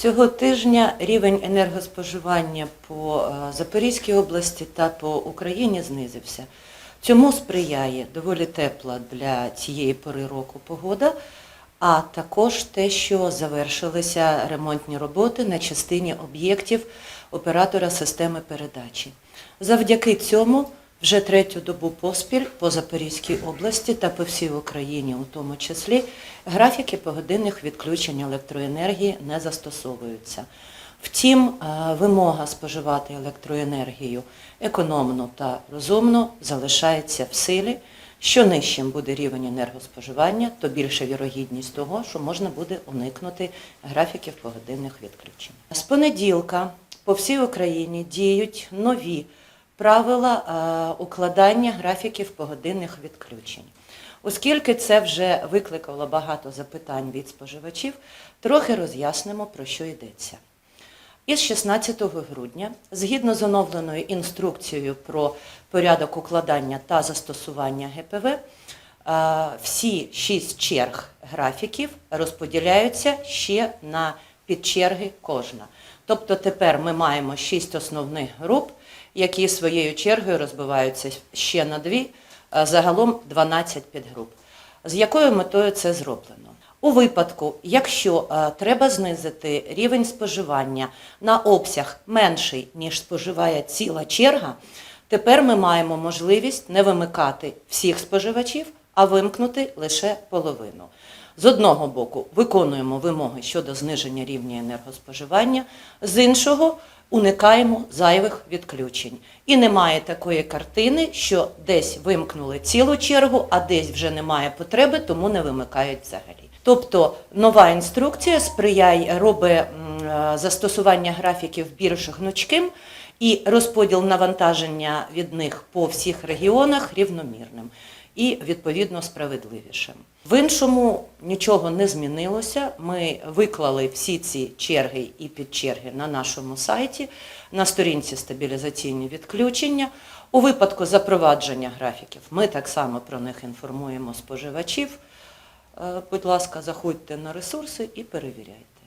Цього тижня рівень енергоспоживання по е, Запорізькій області та по Україні знизився. Цьому сприяє доволі тепла для цієї пори року погода, а також те, що завершилися ремонтні роботи на частині об'єктів оператора системи передачі. Завдяки цьому вже третю добу поспіль по Запорізькій області та по всій Україні, у тому числі, графіки погодинних відключень електроенергії не застосовуються. Втім, е, вимога споживати електроенергію економно та розумно залишається в силі. Що нижчим буде рівень енергоспоживання, то більша вірогідність того, що можна буде уникнути графіків погодинних відключень. З понеділка по всій Україні діють нові правила е, укладання графіків погодинних відключень. Оскільки це вже викликало багато запитань від споживачів, трохи роз'яснимо, про що йдеться. Із 16 грудня, згідно з оновленою інструкцією про порядок укладання та застосування ГПВ, е, всі шість черг графіків розподіляються ще на підчерги кожна. Тобто тепер ми маємо шість основних груп, які своєю чергою розбиваються ще на дві, загалом 12 підгруп. З якою метою це зроблено? У випадку, якщо треба знизити рівень споживання на обсяг менший, ніж споживає ціла черга, тепер ми маємо можливість не вимикати всіх споживачів, а вимкнути лише половину. З одного боку, виконуємо вимоги щодо зниження рівня енергоспоживання, з іншого уникаємо зайвих відключень. І немає такої картини, що десь вимкнули цілу чергу, а десь вже немає потреби, тому не вимикають взагалі. Тобто нова інструкція сприяє робить застосування графіків більш гнучким і розподіл навантаження від них по всіх регіонах рівномірним і відповідно справедливішим. В іншому нічого не змінилося. Ми виклали всі ці черги і підчерги на нашому сайті, на сторінці стабілізаційні відключення. У випадку запровадження графіків ми так само про них інформуємо споживачів. Е, Будь ласка, заходьте на ресурси і перевіряйте.